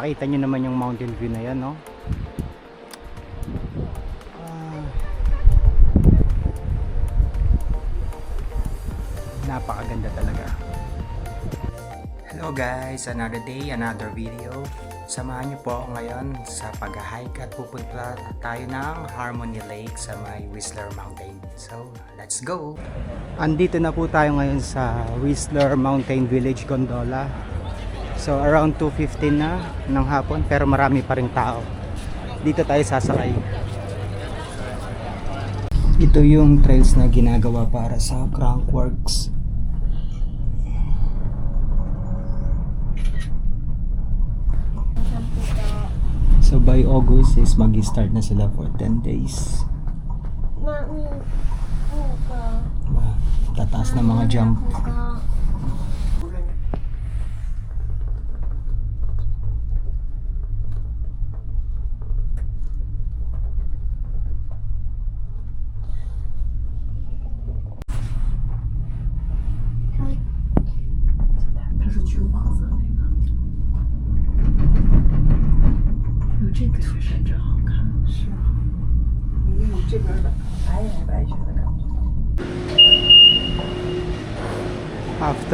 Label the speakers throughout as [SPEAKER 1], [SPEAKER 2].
[SPEAKER 1] nakita nyo naman yung mountain view na yan, no? Ah. napakaganda talaga. Hello guys, another day, another video. Samahan niyo po ako ngayon sa pag-hike at pupunta tayo ng Harmony Lake sa may Whistler Mountain. So, let's go! Andito na po tayo ngayon sa Whistler Mountain Village Gondola. So, around 2.15 na ng hapon pero marami pa rin tao. Dito tayo sasakay. Ito yung trails na ginagawa para sa Crankworks. So by August is mag-start na sila for 10 days.
[SPEAKER 2] Mami,
[SPEAKER 1] Tataas na mga jump.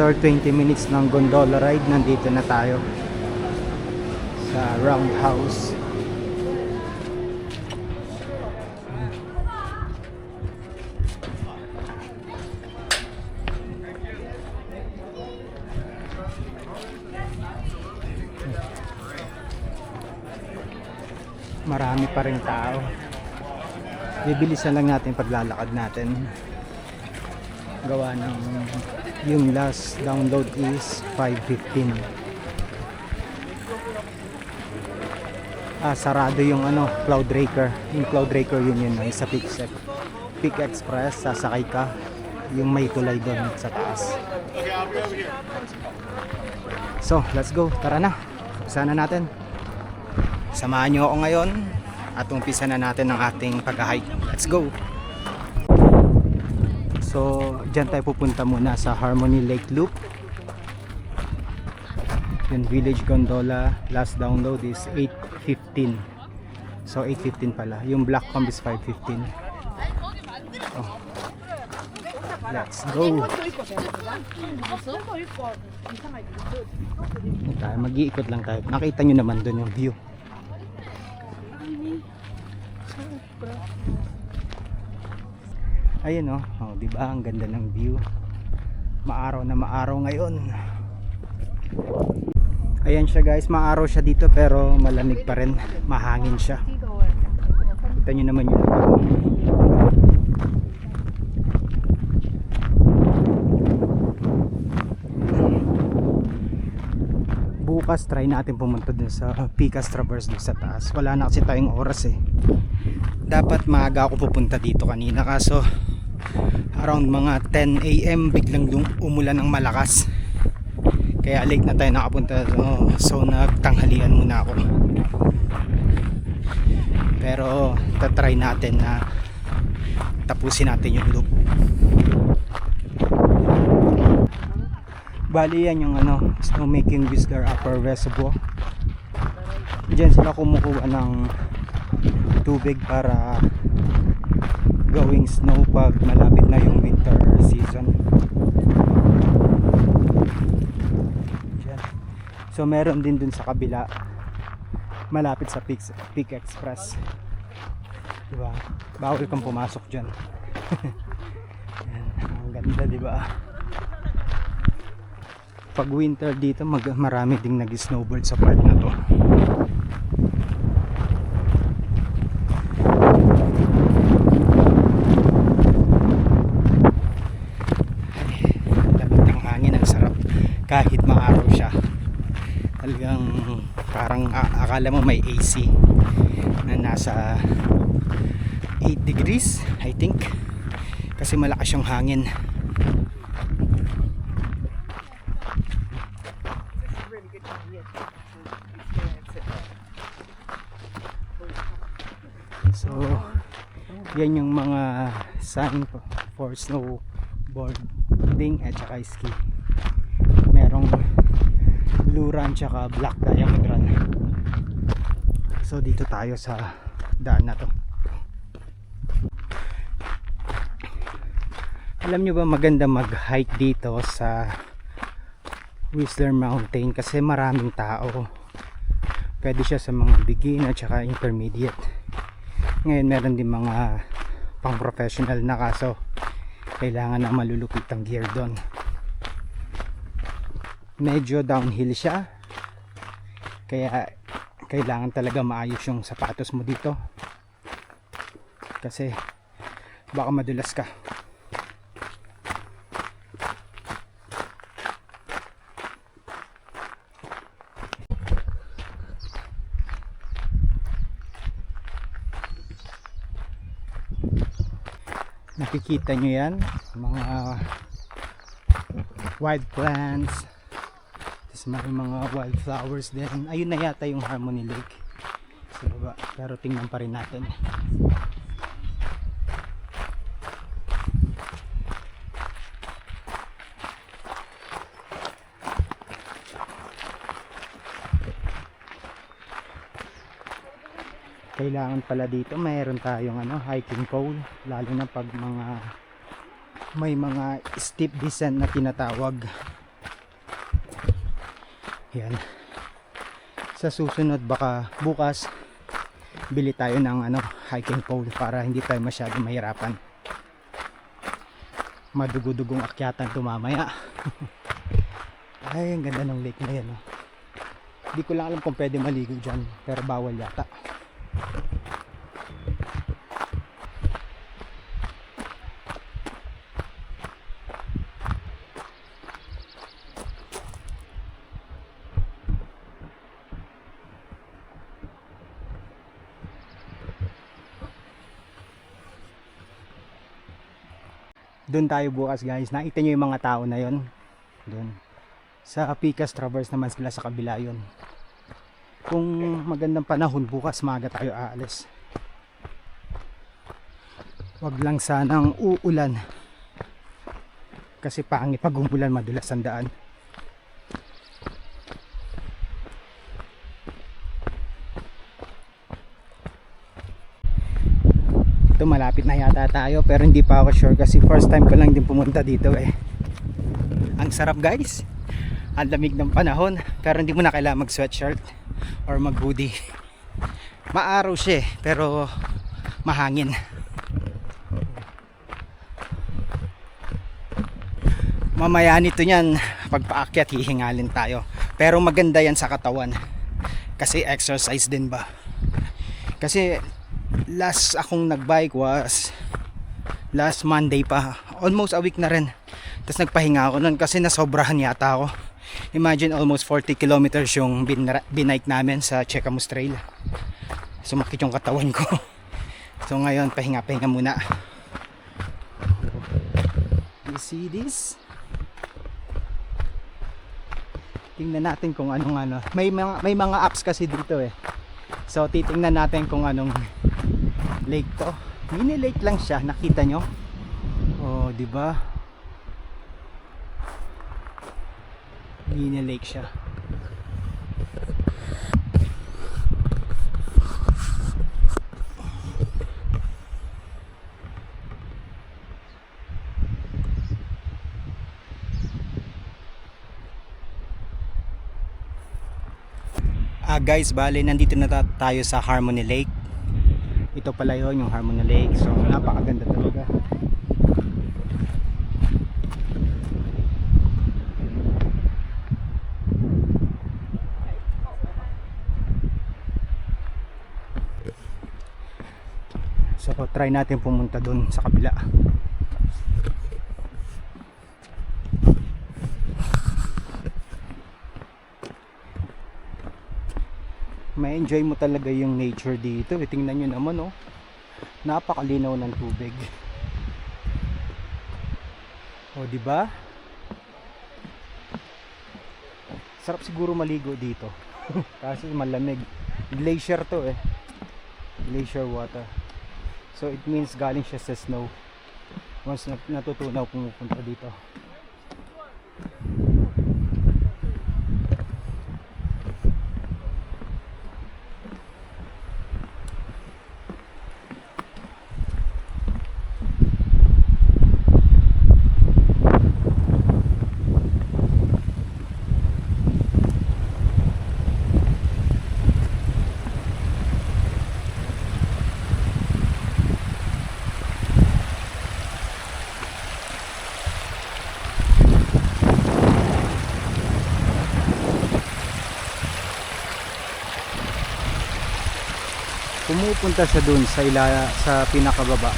[SPEAKER 1] After 20 minutes ng gondola ride, nandito na tayo sa roundhouse. Marami pa rin tao. Bibilisan lang natin paglalakad natin gawa ng yung last download is 515 ah sarado yung ano cloud raker yung cloud raker yun yun ay sa Peak, Peak Express sasakay ka. Yung may tulay doon sa taas. So let's go. Tara na. Umpisa na natin. Samahan nyo ako ngayon at umpisa na natin ang ating pag-hike. Let's go So, dyan tayo pupunta muna sa Harmony Lake Loop. Yung Village Gondola, last download is 8.15. So, 8.15 pala. Yung Black Comb is 5.15. Oh. Let's go! Mag-iikot lang tayo. Nakita nyo naman doon yung view. Ayun oh, oh 'di ba? Ang ganda ng view. Maaraw na maaraw ngayon. Ayan siya guys, maaraw siya dito pero malamig pa rin, mahangin siya. Kita nyo naman yun. Bukas try natin pumunta dun sa Picas Traverse dun sa taas. Wala na kasi tayong oras eh dapat maaga ako pupunta dito kanina kaso around mga 10 a.m. biglang umulan ng malakas. Kaya late na tayo nakapunta so, so nagtanghalian muna ako. Pero tatry natin na tapusin natin yung loop. Bali yan yung ano snowmaking Whistler Upper Reservoir. Dyan sila kumukuha ng tubig para gawing snow pag malapit na yung winter season. So meron din dun sa kabila. Malapit sa Peak, Peak Express. Diba? Bawal kang pumasok dyan. Yan. ang ganda diba? Pag winter dito mag, marami ding nag snowboard sa part na to lamig ng hangin ang sarap kahit maaraw siya talagang parang a- akala mo may AC na nasa 8 degrees I think. Kasi malakas yung hangin. So yan yung mga sign for snowboarding at saka ski. Merong blue run tsaka black diamond run So dito tayo sa daan na to. Alam nyo ba maganda mag-hike dito sa Whistler Mountain kasi maraming tao. Pwede siya sa mga beginner at saka intermediate. Ngayon meron din mga pang professional na kaso kailangan ng malulupitang gear doon. Medyo downhill siya. Kaya kailangan talaga maayos yung sapatos mo dito. Kasi baka madulas ka. nakikita nyo yan mga wild plants may mga wildflowers din. Ayun na yata yung Harmony Lake. Sa baba. Pero tingnan pa rin natin. Kailangan pala dito mayroon tayong ano hiking pole. Lalo na pag mga may mga steep descent na tinatawag yan sa susunod baka bukas bili tayo ng ano hiking pole para hindi tayo masyado mahirapan. Madugudugong akyatan tumamaya ay ang ganda ng lake na yan oh. di ko lang alam kung pwede maligo dyan pero bawal yata doon tayo bukas guys. Nakita nyo yung mga tao na yon doon sa Picas Traverse naman sila sa kabila yon kung magandang panahon bukas maga tayo aalis. Wag lang sanang uulan. Kasi pangit pag umulan madulas ang daan ito yata tayo pero hindi pa ako sure kasi first time ko lang din pumunta dito eh. Ang sarap guys. Ang lamig ng panahon pero hindi mo na kailangan mag sweatshirt or mag hoodie maaraw siya eh, pero mahangin. Mamaya nito niyan pagpaakyat hihingalin tayo. Pero maganda yan sa katawan. Kasi exercise din ba? Kasi last akong nagbike was last Monday pa. Almost a week na rin. Tapos nagpahinga ako nun kasi nasobrahan yata ako. Imagine almost 40 kilometers yung bin, binike namin sa Chekamus Trail. Sumakit yung katawan ko. So ngayon pahinga pahinga muna you see this? Tingnan natin kung anong ano. May mga, may mga apps kasi dito eh. So titingnan natin kung anong lake to mini lake lang siya nakita nyo? Oh di ba? Mini lake siya. Ah guys, bale nandito na ta- tayo sa Harmony Lake. Ito pala yon yung Harmony Lake. So napakaganda talaga. So try natin pumunta doon sa kabila. Ma-enjoy mo talaga yung nature dito. Eh, tingnan nyo naman, oh. Napakalinaw ng tubig. O, di ba? Sarap siguro maligo dito. Kasi malamig. Glacier to eh. Glacier water. So, it means galing siya sa snow. Once nat- natutunaw pumupunta dito. Pupunta siya dun sa ila sa pinakababa.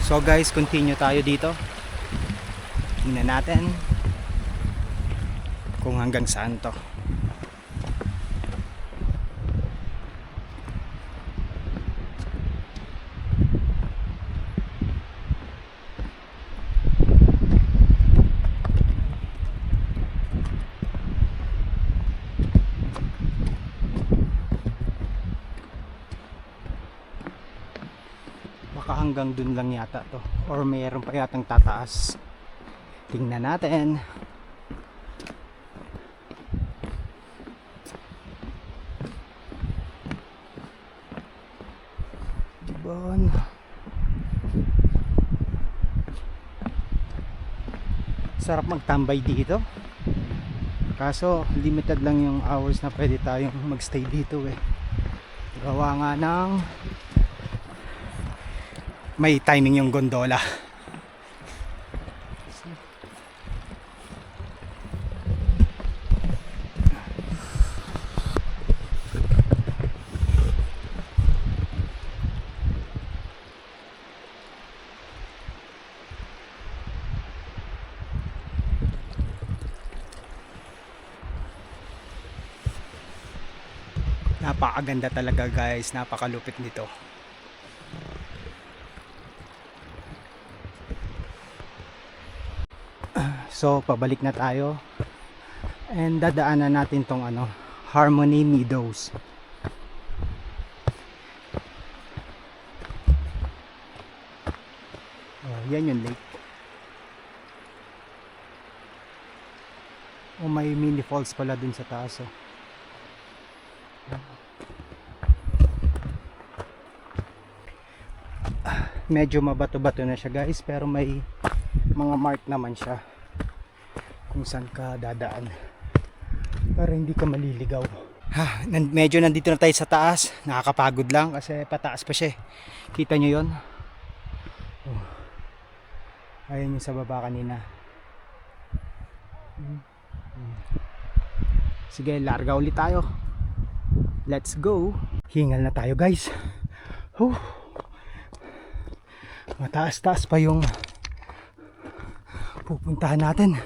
[SPEAKER 1] So guys, continue tayo dito. Tingnan natin kung hanggang saan to. Baka hanggang dun lang yata to. Or mayroon pa yatang tataas. Tingnan natin. Bon. Sarap magtambay dito. Kaso limited lang yung hours na pwede tayong magstay dito eh. Gawa nga ng may timing yung gondola. Napakaganda talaga guys, napakalupit nito. So, pabalik na tayo. And dadaanan natin tong ano, Harmony Meadows. Oh, yan yung lake. Oh, may mini falls pala dun sa taas. Oh. Ah, Medyo mabato-bato na siya guys pero may mga mark naman siya kung saan ka dadaan para hindi ka maliligaw. Ha, medyo nandito na tayo sa taas. Nakakapagod lang kasi pataas pa siya eh. kita nyo yon oh. ayun yung sa baba kanina. Sige larga ulit tayo. Let's go. Hingal na tayo guys. Whew. mataas taas pa yung pupuntahan natin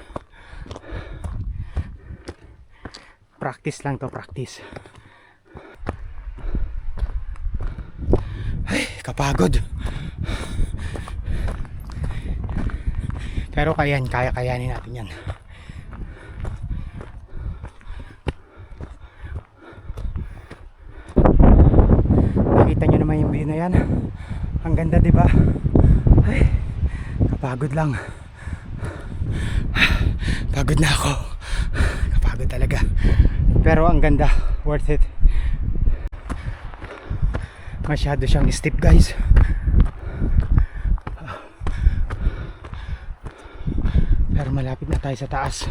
[SPEAKER 1] practice lang to practice. Ay kapagod. Pero kayan kaya kayanin natin yan. Nakita nyo naman yung view na yan? Ang ganda ba? Ay kapagod lang. Pagod na ako. Kapagod talaga pero ang ganda worth it. Masyado siyang steep guys. Pero malapit na tayo sa taas.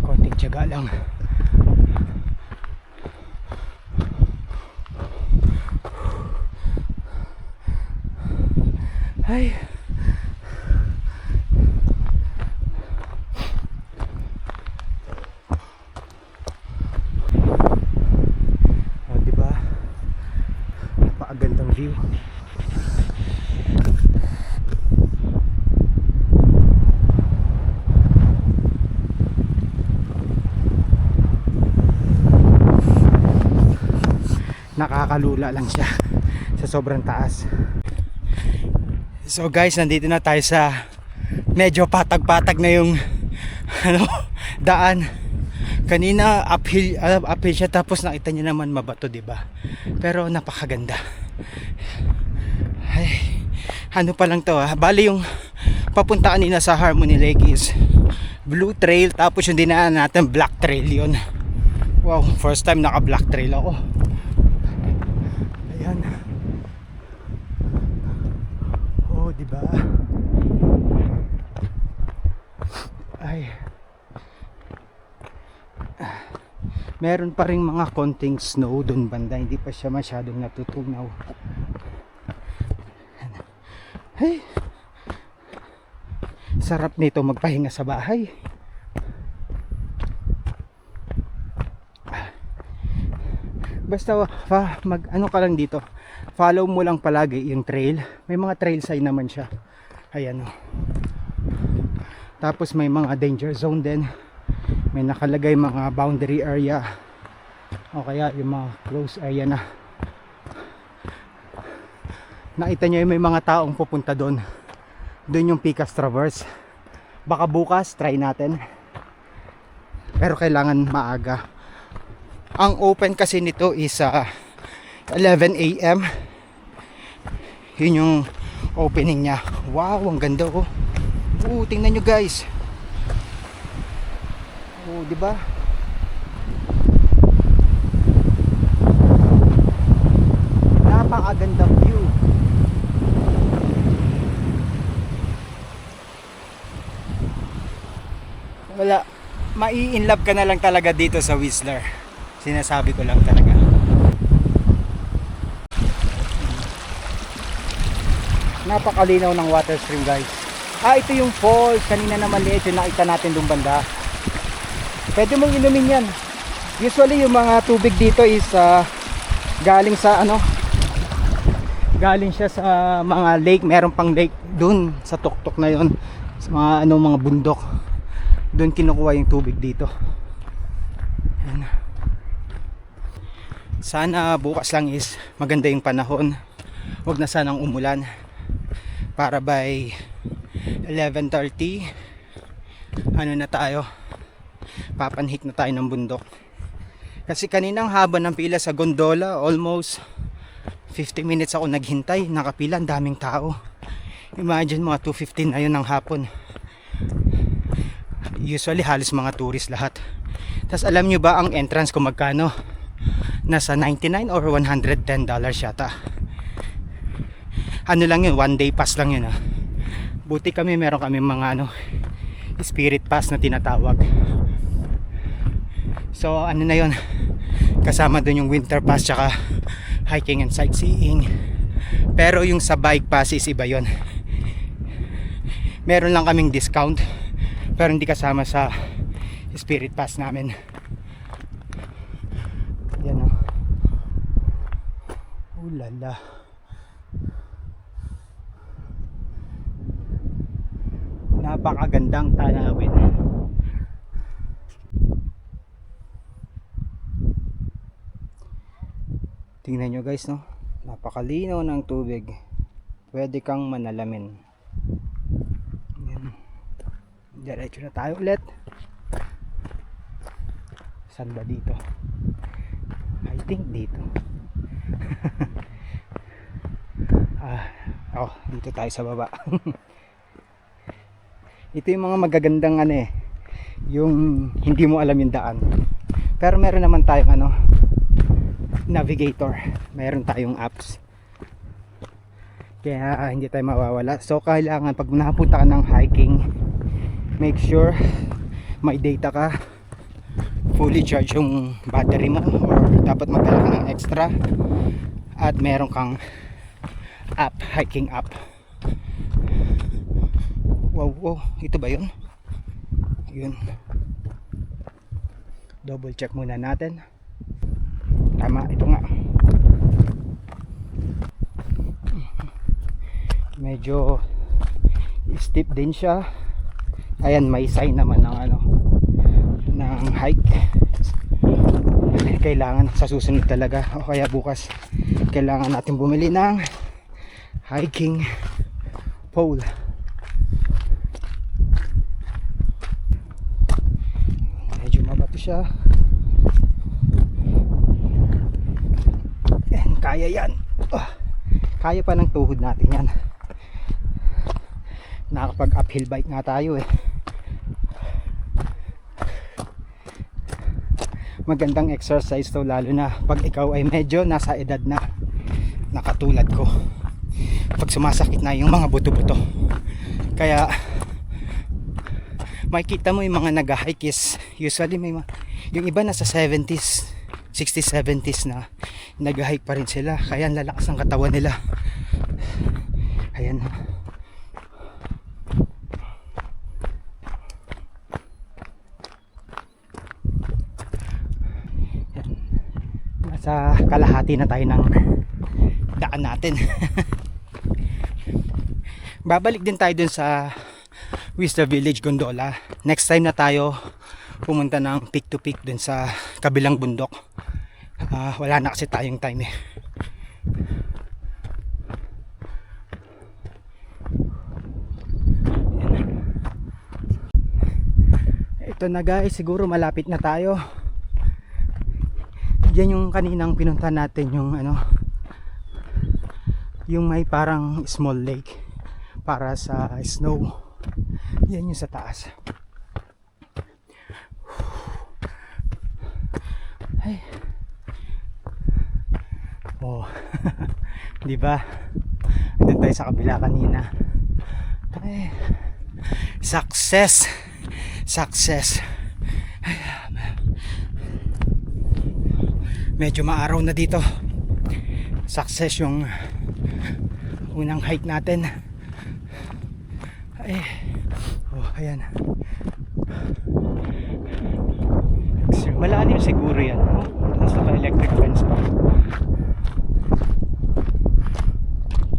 [SPEAKER 1] Konting tiyaga lang. Ay O, di ba? Napakagandang view. Nakakalula lang siya sa sobrang taas. So guys, nandito na tayo sa medyo patag-patag na yung ano, daan. Kanina uphill uh, uphill siya tapos nakita niyo naman mabato ba? Pero napakaganda. Ay ano pa lang to ah. Bali yung papunta kanina sa Harmony Lake is blue trail tapos yung dinaan natin black trail yun. Wow first time naka black trail ako ayan oh di ba ay. Meron pa rin mga konting snow doon banda. Hindi pa siya masyadong natutunaw. Hey sarap nito magpahinga sa bahay basta fa, mag ano ka lang dito. Follow mo lang palagi yung trail. May mga trail sign naman siya. Ayan o tapos may mga danger zone din. May nakalagay mga boundary area. O kaya yung mga close area na. Nakita nyo yung may mga taong pupunta doon. Doon yung Picas Traverse. Baka bukas try natin. Pero kailangan maaga ang open kasi nito is ah, 11 a.m. Yun yung opening niya. Wow, ang ganda oh. Oo, tingnan nyo guys. Oo, di ba? Napakagandang view. Wala. Mai-inlove ka na lang talaga dito sa Whistler. Sinasabi ko lang talaga. Napakalinaw ng water stream guys. Ah, ito yung falls. Kanina naman liit yung nakita natin doon banda. Pwede mong inumin yan. Usually yung mga tubig dito is ah, galing sa ano galing siya sa mga lake meron pang lake doon sa tuktok na yon sa mga ano mga bundok doon kinukuha yung tubig dito Yan. Sana bukas lang is maganda yung panahon. Wag na sanang umulan para by 11.30 ano na tayo papanhik na tayo ng bundok. Kasi kaninang haba ng pila sa gondola almost 50 minutes ako naghintay nakapila ang daming tao. Imagine mga 2.15 na yun ng hapon. Usually halos mga tourist lahat. Tapos alam nyo ba ang entrance ko magkano nasa 99 or 110 dollars yata. Ano lang yun one day pass lang yun ah. Buti kami meron kami mga ano spirit pass na tinatawag. So ano na yun? Kasama dun yung winter pass tsaka hiking and sightseeing. Pero yung sa bike pass is iba yun. Meron lang kaming discount pero hindi kasama sa spirit pass namin yan o oh. Ulala napakagandang tanawin. Tingnan nyo guys no? Napakalinaw ng tubig. Pwede kang manalamin. Yan. Diretso na tayo ulit. Saan ba dito. I think dito ah, oh dito tayo sa baba. Ito yung mga magagandang ano eh yung hindi mo alam yung daan. Pero meron naman tayong ano navigator. Meron tayong apps. Kaya ah, hindi tayo mawawala. So kailangan pag napunta ka ng hiking make sure may data ka. Fully charge yung battery mo or dapat magdala ka ng extra at meron kang app hiking app. Wow wow. Ito ba yun? Yun. Double check muna natin. Tama ito nga. Medyo steep din siya. Ayan may sign naman ng ano ng hike. Kailangan sa susunod talaga. O kaya bukas kailangan natin bumili ng hiking pole. Medyo mabato siya. Yan, kaya yan. Ah, kaya pa ng tuhod natin yan. Nakapag uphill bike nga tayo eh magandang exercise to lalo na pag ikaw ay medyo nasa edad na nakatulad ko pag sumasakit na yung mga buto-buto kaya makikita mo yung mga nag-hike is usually may, ma- Yung iba nasa 70s, 60s, 70s na nag-hike pa rin sila. Kaya ang lalakas ng katawan nila. Ayan. Yan. Nasa kalahati na tayo ng daan natin. Babalik din tayo dun sa Whistler Village Gondola. Next time na tayo pumunta ng peak to peak dun sa kabilang bundok. Ah, wala na kasi tayong time eh. Ito na guys, siguro malapit na tayo. Diyan yung kaninang pinunta natin yung ano yung may parang small lake para sa snow. Yan yung sa taas. Ay. Oh. 'Di ba? Doon tayo sa kabila kanina. Ay. Success. Success. Ay, medyo maaraw na dito. Success yung unang hike natin. Ay. Oh, ayan. Malalim siguro yan. Tapos naka-electric fence pa.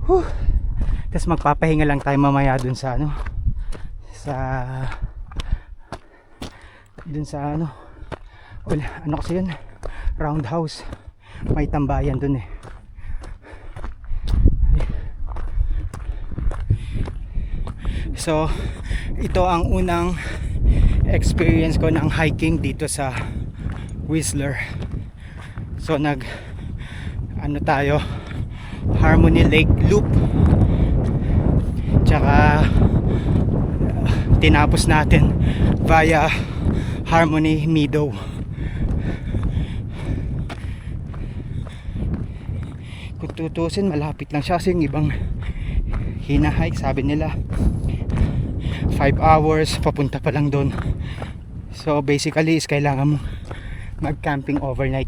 [SPEAKER 1] Whew. Tapos magpapahinga lang tayo mamaya dun sa ano sa dun sa ano ano kasi yun roundhouse. May tambayan dun eh. So ito ang unang experience ko ng hiking dito sa Whistler. So nag ano tayo Harmony Lake Loop. Tsaka tinapos natin via Harmony Meadow kung tutusin malapit lang siya kasi yung ibang hinahike sabi nila. 5 hours papunta pa lang doon. So basically is kailangan mo mag camping overnight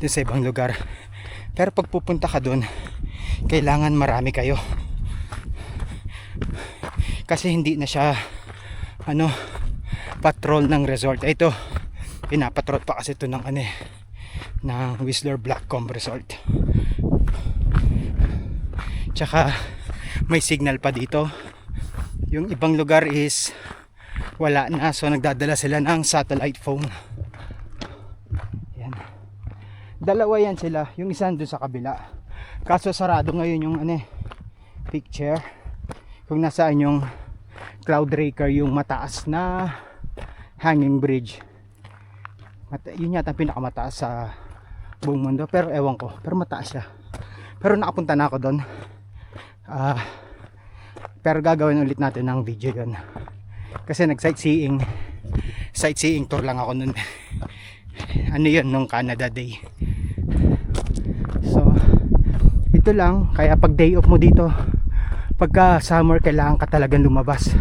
[SPEAKER 1] doon sa ibang lugar. Pero pag pupunta ka doon kailangan marami kayo. Kasi hindi na siya ano patrol ng resort. Ito pinapatrol pa kasi ito ng ano eh ng Whistler Blackcomb Resort tsaka may signal pa dito. Yung ibang lugar is wala na. So nagdadala sila ng satellite phone. Yan dalawa yan sila. Yung isa doon sa kabila. Kaso sarado ngayon yung ano eh, picture. Kung nasaan yung cloud raker yung mataas na hanging bridge. Mata yun yata pinakamataas sa buong mundo. Pero ewan ko. Pero mataas siya. Pero nakapunta na ako doon ah pero gagawin ulit natin ng video yon kasi nag sightseeing sightseeing tour lang ako nun. Ano yun nung Canada Day. So ito lang. Kaya pag day off mo dito pagka summer kailangan ka talagang lumabas.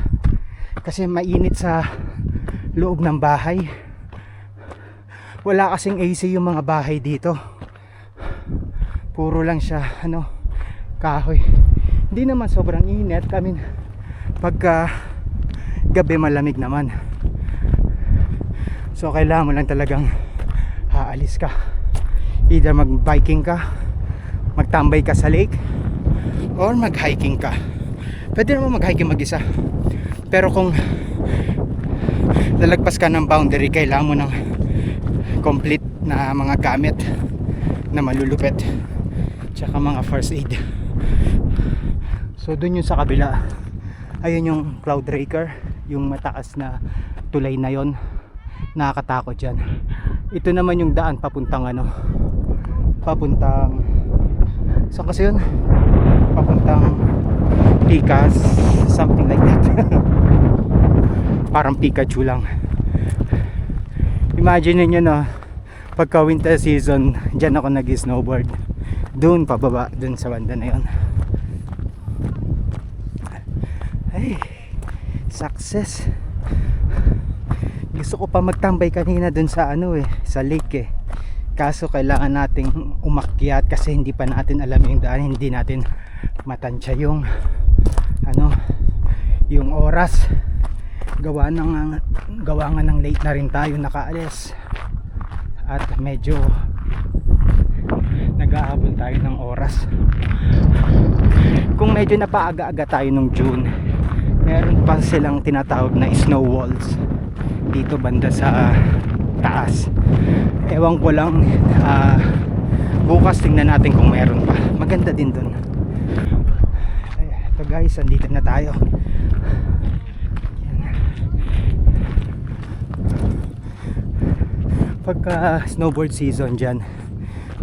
[SPEAKER 1] Kasi mainit sa loob ng bahay. Wala kasing AC yung mga bahay dito. Puro lang siya ano kahoy hindi naman sobrang init. Kami pagka gabi malamig naman. So kailangan mo lang talagang aalis ka. Either mag biking ka magtambay ka sa lake or mag hiking ka. Pwede naman mag hiking mag isa pero kung lalagpas ka ng boundary kailangan mo ng complete na mga gamit na malulupit tsaka mga first aid so dun yung sa kabila. Ayun yung cloud raker yung mataas na tulay na yon nakakatakot yan. Ito naman yung daan papuntang ano papuntang saan kasi yun? Papuntang Picas something like that. Parang Pikachu lang. Imagine niyo no pagka winter season dyan ako nag snowboard doon pababa doon sa banda na yon ay success gusto ko pa magtambay kanina dun sa ano eh, sa lake eh. Kaso kailangan nating umakyat kasi hindi pa natin alam yung daan, hindi natin matansya yung ano, yung oras. Gawa ng gawa nga ng late na rin tayo nakaalis. At medyo nag-ahabol tayo ng oras. Kung medyo napaaga-aga tayo nung June, meron pa silang tinatawag na snow walls dito banda sa taas. Ewan ko lang ah, bukas tingnan natin kung meron pa. Maganda din dun. Ito guys andito na tayo. Pagka snowboard season dyan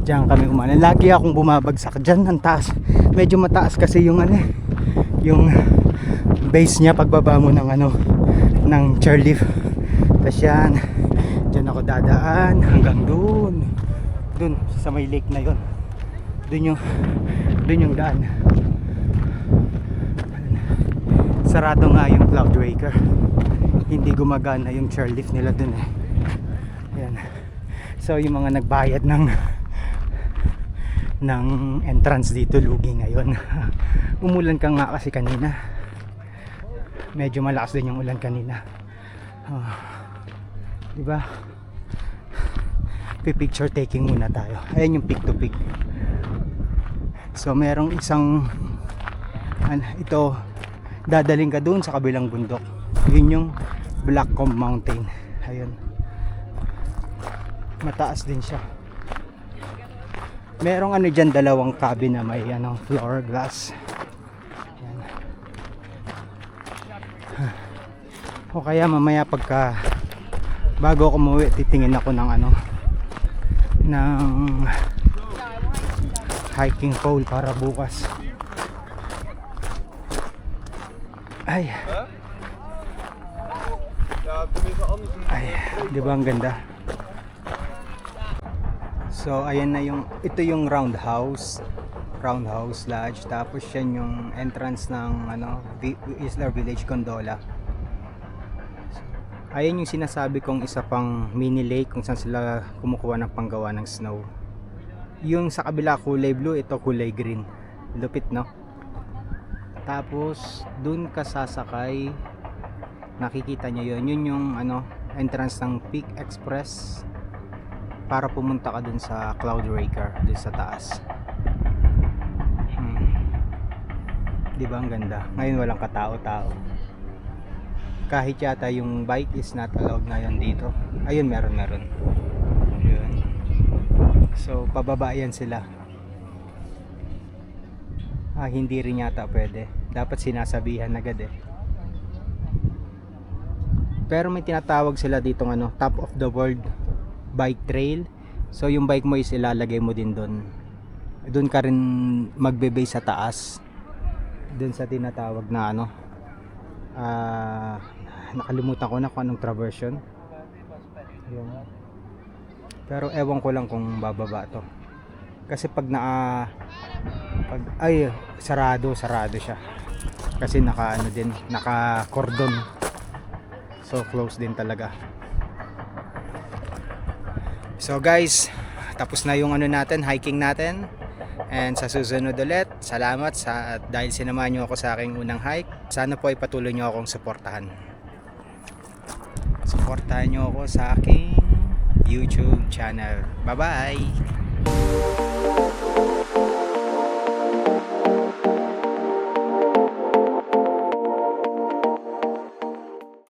[SPEAKER 1] dyan kami umana lagi akong bumabagsak dyan ang taas. Medyo mataas kasi yung ano eh, yung base niya pagbaba mo ng ano ng chairlift. Tapos yan dyan ako dadaan hanggang dun. Dun sa may lake na yon dun yung dun yung daan. Sarado nga yung cloud breaker hindi gumagana yung chairlift nila dun eh. Yan so yung mga nagbayad ng ng entrance dito lugi ngayon. Umulan ka nga kasi kanina medyo malakas din yung ulan kanina. Oh, di ba? Picture taking muna tayo. Ayan yung pick to pick so merong isang ano, ito dadaling ka doon sa kabilang bundok. Yun yung Blackcomb Mountain. Ayun mataas din siya. Merong ano dyan dalawang cabin na may ano floor glass Yan. O kaya mamaya pagka bago ako umuwi titingin ako ng ano ng hiking pole para bukas. Ay. Ay di ba ang ganda? So ayan na yung ito yung roundhouse roundhouse lodge. Tapos yan yung entrance ng ano Isla Village Gondola. Ayan yung sinasabi kong isa pang mini lake kung saan sila kumukuha ng panggawa ng snow. Yung sa kabila kulay blue, ito kulay green. Lupit no? Tapos dun ka sasakay nakikita nyo yun. Yun yung ano entrance ng Peak Express para pumunta ka dun sa Cloud Raker dun sa taas hmm. di ang ganda ngayon walang katao-tao kahit yata yung bike is not allowed ngayon dito. Ayun meron meron. Yun so pababa yan sila. Ah hindi rin yata pwede. Dapat sinasabihan agad eh. Pero may tinatawag sila dito ano top of the world bike trail. So yung bike mo is ilalagay mo din doon doon ka rin magbe sa taas. Doon sa tinatawag na ano ah nakalimutan ko na kung anong traversion Yun. pero ewan ko lang kung bababa to kasi pag na pag ay sarado sarado siya kasi naka ano din naka cordon so close din talaga So guys, tapos na yung ano natin, hiking natin. And sa susunod ulit, salamat sa at dahil sinamahan niyo ako sa aking unang hike. Sana po ay patuloy niyo akong suportahan. Suportahan niyo ako sa aking YouTube channel. Bye-bye.